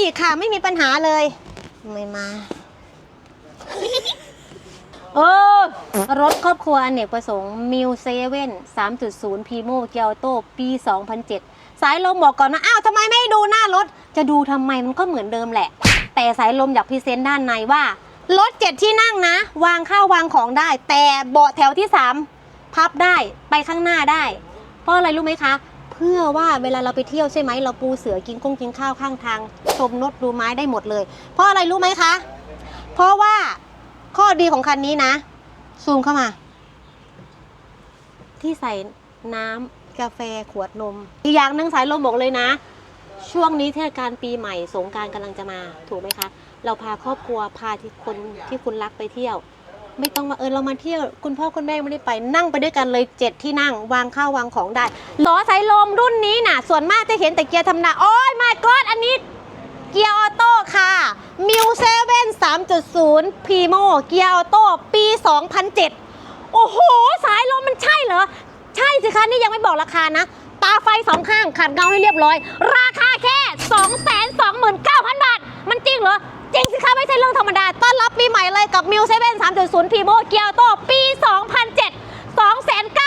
อีกค่ะ ไม่มีปัญหาเลย ไม่มา เออ รถครอบครัวอเนกประสงค์มิวเซเว่น3.0พีโมเกียวโตปี2007สายลมบอกก่อนนะอ้าวทำไมไม่ดูหน้ารถ จะดูทำไมมันก็เหมือนเดิมแหละ แต่สายลมอยากพรีเซนต์ด้านในว่ารถเจ็ดที่นั่งนะ วางข้าววางของได้ แต่เบาะแถวที่3พับได้ไปข้างหน้าได้ เพราะอะไรรู้ไหมคะ เพื่อว่าเวลาเราไปเที่ยวใช่ไหมเราปูเสือกินกุ้งกินข้าวข้างทาง ชมนดดูไม้ได้หมดเลย เพราะอะไรรู้ไหมคะ เพราะว่าข้อดีของคันนี้นะ ซูมเข้ามา ที่ใส่น้ำกาแฟขวดนม อีกอย่างหนึ่งสายลมบอกเลยนะ ช่วงนี้เทศกาลปีใหม่สงการกำลังจะมา ถูกไหมคะ เราพาครอบครัวพาที่คนที่คุณรักไปเที่ยว ไม่ต้องมาเออเรามาเที่ยวคุณพ่อคุณแม่ไม่ได้ไปนั่งไปด้วยกันเลยเจ็ดที่นั่งวางข้าววางของได้ล้อสายลมรุ่นนี้น่ะ ส่วนมากจะเห็นแต่เกียร์ธรรมดาโอ้ยมากอดอันนี้เกียร์ออโต้ค่ะมิวเซเว่น3.0พีโมเกียร์ออโต้ปี2007โอ้โห สายลมมันใช่เหรอ ใช่สิคะนี่ยังไม่บอกราคานะ ตาไฟสองข้างขัดเงาให้เรียบร้อย ราคาแค่ 229,000 บาท มันจริงเหรอ จริงสิคะไม่ใช่เรื่องธรรมดา ปีใหม่เลยกับมิวเซเว่น3.0 พีโมเกียวโตปี 2007 2 9